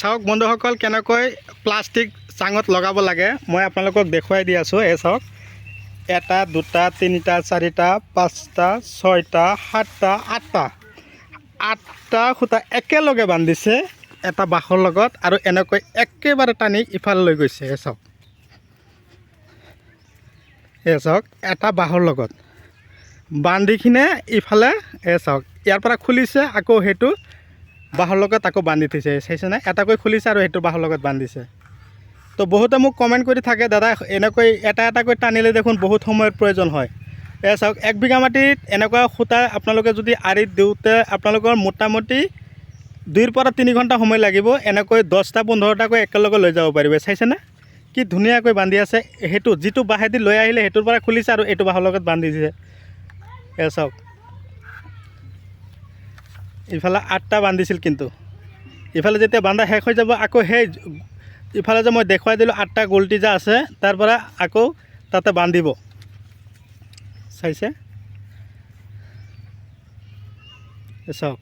চাওক, বন্ধুসকল, কেনেকৈ প্লাষ্টিক চাঙত লগাব লাগে, মই আপোনালোকক দেখুৱাই দি আছোঁ। এই চাওক, এটা, দুটা, তিনিটা, চাৰিটা, পাঁচটা, ছয়টা, সাতটা, আঠটা। আঠটা সূতা একেলগে বান্ধিছে এটা বাঁহৰ লগত আৰু এনেকৈ একেবাৰে টানি ইফালে লৈ গৈছে এই চাওক। এই চাওক, এটা বাঁহৰ লগত। বান্ধি কিনে ইফালে এই চাওক, ইয়াৰ পৰা খুলিছে আকৌ সেইটো বাঁহৰ লগত আকৌ বান্ধি থৈছে চাইছেনে এটাকৈ খুলিছে আৰু সেইটো বাঁহৰ লগত বান্ধিছে। তো বহুতে মোক কমেণ্ট কৰি থাকে, দাদা, এনেকৈ এটা এটাকৈ টানিলে দেখোন বহুত সময়ৰ প্ৰয়োজন হয়। এয়া চাওক, এক বিঘা মাটিত এনেকুৱা সূতা আপোনালোকে যদি আৰিত দিওঁতে আপোনালোকৰ মোটামুটি দুইৰ পৰা তিনি ঘণ্টা সময় লাগিব, এনেকৈ দহটা, পোন্ধৰটাকৈ একেলগে লৈ যাব পাৰিব। চাইছেনে কি ধুনীয়াকৈ বান্ধি আছে। সেইটো, যিটো বাঁহেদি লৈ আহিলে, সেইটোৰ পৰা খুলিছে আৰু এইটো বাঁহৰ লগত বান্ধি দিছে। এয়া চাওক। ইফালে আঠটা বান্ধিছিল কিন্তু। ইফালে যেতিয়া বান্ধা শেষ হৈ যাব, আকৌ সেই ইফালে যে মই দেখুৱাই দিলোঁ আঠটা গোলটি যে আছে, তাৰ পৰা আকৌ তাতে বান্ধিব। চাইছে? চাওক।